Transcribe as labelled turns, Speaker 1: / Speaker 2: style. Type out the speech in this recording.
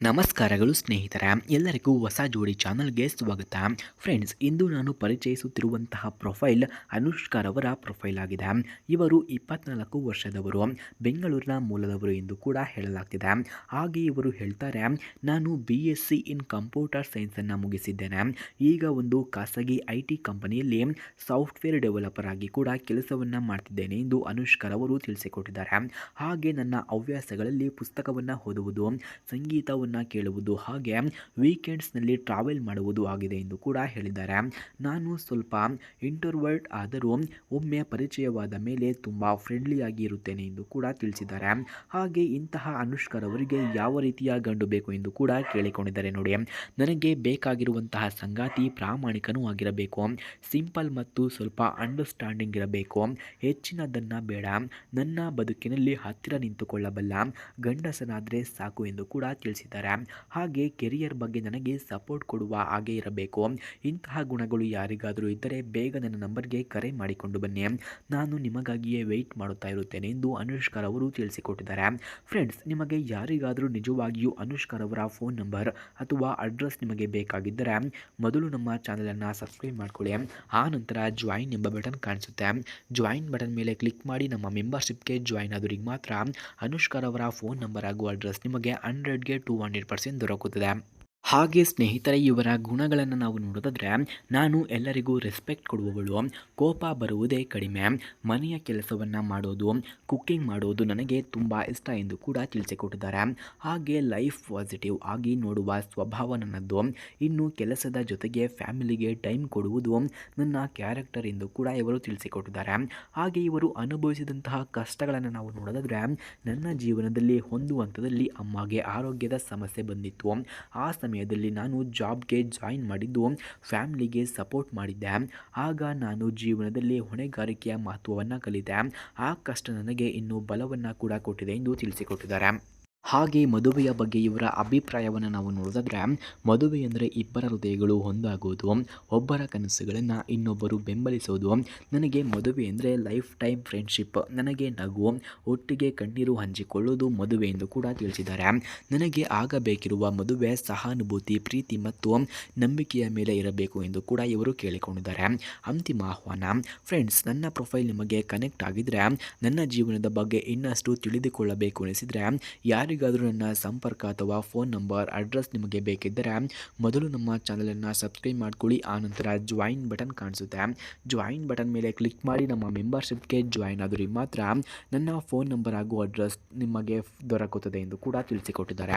Speaker 1: ನಮಸ್ಕಾರಗಳು ಸ್ನೇಹಿತರ, ಎಲ್ಲರಿಗೂ ಹೊಸ ಜೋಡಿ ಚಾನಲ್ಗೆ ಸ್ವಾಗತ. ಫ್ರೆಂಡ್ಸ್, ಇಂದು ನಾನು ಪರಿಚಯಿಸುತ್ತಿರುವಂತಹ ಪ್ರೊಫೈಲ್ ಅನುಷ್ಕಾರವರ ಪ್ರೊಫೈಲ್ ಆಗಿದೆ. ಇವರು ಇಪ್ಪತ್ನಾಲ್ಕು ವರ್ಷದವರು, ಬೆಂಗಳೂರಿನ ಮೂಲದವರು ಎಂದು ಕೂಡ ಹೇಳಲಾಗ್ತಿದೆ. ಹಾಗೆ ಇವರು ಹೇಳ್ತಾರೆ, ನಾನು B S C in computer ಸೈನ್ಸನ್ನು ಮುಗಿಸಿದ್ದೇನೆ. ಈಗ ಒಂದು ಖಾಸಗಿ ಐ ಟಿ ಕಂಪನಿಯಲ್ಲಿ ಸಾಫ್ಟ್ವೇರ್ ಡೆವಲಪರ್ ಆಗಿ ಕೂಡ ಕೆಲಸವನ್ನು ಮಾಡ್ತಿದ್ದೇನೆ ಎಂದು ಅನುಷ್ಕರ್ ಅವರು ತಿಳಿಸಿಕೊಟ್ಟಿದ್ದಾರೆ. ಹಾಗೆ ನನ್ನ ಹವ್ಯಾಸಗಳಲ್ಲಿ ಪುಸ್ತಕವನ್ನು ಓದುವುದು, ಸಂಗೀತವನ್ನು ಕೇಳುವುದು ಹಾಗೆ ವೀಕೆಂಡ್ಸ್ನಲ್ಲಿ ಟ್ರಾವೆಲ್ ಮಾಡುವುದು ಆಗಿದೆ ಎಂದು ಕೂಡ ಹೇಳಿದ್ದಾರೆ. ನಾನು ಸ್ವಲ್ಪ ಇಂಟರ್ವರ್ಟ್ ಆದರೂ ಒಮ್ಮೆ ಪರಿಚಯವಾದ ಮೇಲೆ ತುಂಬ ಫ್ರೆಂಡ್ಲಿಯಾಗಿ ಇರುತ್ತೇನೆ ಎಂದು ಕೂಡ ತಿಳಿಸಿದ್ದಾರೆ. ಹಾಗೆ ಇಂತಹ ಅನುಷ್ಕರ್ ಅವರಿಗೆ ಯಾವ ರೀತಿಯ ಗಂಡು ಬೇಕು ಎಂದು ಕೂಡ ಕೇಳಿಕೊಂಡಿದ್ದಾರೆ ನೋಡಿ. ನನಗೆ ಬೇಕಾಗಿರುವಂತಹ ಸಂಗಾತಿ ಪ್ರಾಮಾಣಿಕನೂ ಆಗಿರಬೇಕು. ಸಿಂಪಲ್ ಮತ್ತು ಸ್ವಲ್ಪ ಅಂಡರ್ಸ್ಟ್ಯಾಂಡಿಂಗ್ ಇರಬೇಕು. ಹೆಚ್ಚಿನದನ್ನು ಬೇಡ. ನನ್ನ ಬದುಕಿನಲ್ಲಿ ಹತ್ತಿರ ನಿಂತುಕೊಳ್ಳಬಲ್ಲ ಗಂಡಸನಾದರೆ ಸಾಕು ಎಂದು ಕೂಡ ತಿಳಿಸಿದ್ದಾರೆ. ಹಾಗೆ ಕೆರಿಯರ್ ಬಗ್ಗೆ ನನಗೆ ಸಪೋರ್ಟ್ ಕೊಡುವ ಹಾಗೆ ಇರಬೇಕು. ಇಂತಹ ಗುಣಗಳು ಯಾರಿಗಾದರೂ ಇದ್ದರೆ ಬೇಗ ನನ್ನ ನಂಬರ್ಗೆ ಕರೆ ಮಾಡಿಕೊಂಡು ಬನ್ನಿ. ನಾನು ನಿಮಗಾಗಿಯೇ ವೆಯ್ಟ್ ಮಾಡುತ್ತಾ ಇರುತ್ತೇನೆ ಎಂದು ಅನುಷ್ಕರ್ ಅವರು ತಿಳಿಸಿಕೊಟ್ಟಿದ್ದಾರೆ. ಫ್ರೆಂಡ್ಸ್ ನಿಮಗೆ ಯಾರಿಗಾದರೂ ನಿಜವಾಗಿಯೂ ಅನುಷ್ಕರ್ ಅವರ ಫೋನ್ ನಂಬರ್ ಅಥವಾ ಅಡ್ರೆಸ್ ನಿಮಗೆ ಬೇಕಾಗಿದ್ದರೆ ಮೊದಲು ನಮ್ಮ ಚಾನಲನ್ನು ಸಬ್ಸ್ಕ್ರೈಬ್ ಮಾಡಿಕೊಳ್ಳಿ. ಆ ನಂತರ ಜಾಯಿನ್ ಎಂಬ ಬಟನ್ ಕಾಣಿಸುತ್ತೆ. ಜಾಯಿನ್ ಬಟನ್ ಮೇಲೆ ಕ್ಲಿಕ್ ಮಾಡಿ ನಮ್ಮ ಮೆಂಬರ್ಶಿಪ್ಗೆ ಜಾಯಿನ್ ಆದವರಿಗೆ ಮಾತ್ರ ಅನುಷ್ಕರ್ ಅವರ ಫೋನ್ ನಂಬರ್ ಹಾಗೂ ಅಡ್ರೆಸ್ ನಿಮಗೆ ಹಂಡ್ರೆಡ್ಗೆ ಟು ಹಂಡ್ರೆಡ್ ಪರ್ಸೆಂಟ್ ದೊರಕುತ್ತದೆ ಹಾಗೆ ಸ್ನೇಹಿತರ, ಇವರ ಗುಣಗಳನ್ನು ನಾವು ನೋಡೋದಾದರೆ ನಾನು ಎಲ್ಲರಿಗೂ ರೆಸ್ಪೆಕ್ಟ್ ಕೊಡುವವಳು. ಕೋಪ ಬರುವುದೇ ಕಡಿಮೆ. ಮನೆಯ ಕೆಲಸವನ್ನು ಮಾಡೋದು ಕುಕ್ಕಿಂಗ್ ಮಾಡೋದು ನನಗೆ ತುಂಬ ಇಷ್ಟ ಎಂದು ಕೂಡ ತಿಳಿಸಿಕೊಟ್ಟಿದ್ದಾರೆ ಹಾಗೆ ಲೈಫ್ ಪಾಸಿಟಿವ್ ಆಗಿ ನೋಡುವ ಸ್ವಭಾವ ನನ್ನದು ಇನ್ನು ಕೆಲಸದ ಜೊತೆಗೆ ಫ್ಯಾಮಿಲಿಗೆ ಟೈಮ್ ಕೊಡುವುದು ನನ್ನ ಕ್ಯಾರೆಕ್ಟರ್ ಎಂದು ಕೂಡ ಇವರು ತಿಳಿಸಿಕೊಟ್ಟಿದ್ದಾರೆ ಹಾಗೆ ಇವರು ಅನುಭವಿಸಿದಂತಹ ಕಷ್ಟಗಳನ್ನು ನಾವು ನೋಡೋದಾದರೆ, ನನ್ನ ಜೀವನದಲ್ಲಿ ಒಂದು ಹಂತದಲ್ಲಿ ಅಮ್ಮಗೆ ಆರೋಗ್ಯದ ಸಮಸ್ಯೆ ಬಂದಿತ್ತು. ಆ ಸಮಯದಲ್ಲಿ ನಾನು ಜಾಬ್ಗೆ ಜಾಯಿನ್ ಮಾಡಿದ್ದು ಫ್ಯಾಮ್ಲಿಗೆ ಸಪೋರ್ಟ್ ಮಾಡಿದ್ದೆ. ಆಗ ನಾನು ಜೀವನದಲ್ಲಿ ಹೊಣೆಗಾರಿಕೆಯ ಮಹತ್ವವನ್ನು ಕಲಿತೆ. ಆ ಕಷ್ಟ ನನಗೆ ಇನ್ನೂ ಬಲವನ್ನು ಕೂಡ ಕೊಟ್ಟಿದೆ ಎಂದು ತಿಳಿಸಿಕೊಟ್ಟಿದ್ದಾರೆ. ಹಾಗೆ ಮದುವೆಯ ಬಗ್ಗೆ ಇವರ ಅಭಿಪ್ರಾಯವನ್ನು ನಾವು ನೋಡಿದ್ರೆ, ಮದುವೆ ಅಂದರೆ ಇಬ್ಬರ ಹೃದಯಗಳು ಒಂದಾಗೋದು ಒಬ್ಬರ ಕನಸುಗಳನ್ನು ಇನ್ನೊಬ್ಬರು ಬೆಂಬಲಿಸೋದು, ನನಗೆ ಮದುವೆ ಅಂದರೆ ಲೈಫ್ ಟೈಮ್ ಫ್ರೆಂಡ್ಶಿಪ್, ನನಗೆ ನಗು, ಒಟ್ಟಿಗೆ ಕಣ್ಣೀರು ಹಂಚಿಕೊಳ್ಳೋದು ಮದುವೆ ಎಂದು ಕೂಡ ತಿಳಿಸಿದ್ದಾರೆ. ನನಗೆ ಆಗಬೇಕಿರುವ ಮದುವೆ ಸಹಾನುಭೂತಿ, ಪ್ರೀತಿ ಮತ್ತು ನಂಬಿಕೆಯ ಮೇಲೆ ಇರಬೇಕು ಎಂದು ಕೂಡ ಇವರು ಕೇಳಿಕೊಂಡಿದ್ದಾರೆ. ಅಂತಿಮ ಆಹ್ವಾನ, ಫ್ರೆಂಡ್ಸ್, ನನ್ನ ಪ್ರೊಫೈಲ್ ನಿಮಗೆ ಕನೆಕ್ಟ್ ಆಗಿದ್ದರೆ ನನ್ನ ಜೀವನದ ಬಗ್ಗೆ ಇನ್ನಷ್ಟು ತಿಳಿದುಕೊಳ್ಳಬೇಕು ಅನಿಸಿದರೆ ಯಾರಿಗಾದರೂ ನನ್ನ ಸಂಪರ್ಕ ಅಥವಾ ಫೋನ್ ನಂಬರ್, ಅಡ್ರೆಸ್ ನಿಮಗೆ ಬೇಕಿದ್ದರೆ ಮೊದಲು ನಮ್ಮ ಚಾನಲನ್ನು ಸಬ್ಸ್ಕ್ರೈಬ್ ಮಾಡ್ಕೊಳ್ಳಿ. ಆನಂತರ ಜಾಯಿನ್ ಬಟನ್ ಕಾಣಿಸುತ್ತೆ. ಜಾಯಿನ್ ಬಟನ್ ಮೇಲೆ ಕ್ಲಿಕ್ ಮಾಡಿ ನಮ್ಮ ಮೆಂಬರ್ಶಿಪ್ಗೆ ಜಾಯಿನ್ ಆದರೆ ಮಾತ್ರ ನನ್ನ ಫೋನ್ ನಂಬರ್ ಹಾಗೂ ಅಡ್ರೆಸ್ ನಿಮಗೆ ದೊರಕುತ್ತದೆ ಎಂದು ಕೂಡ ತಿಳಿಸಿಕೊಟ್ಟಿದ್ದಾರೆ.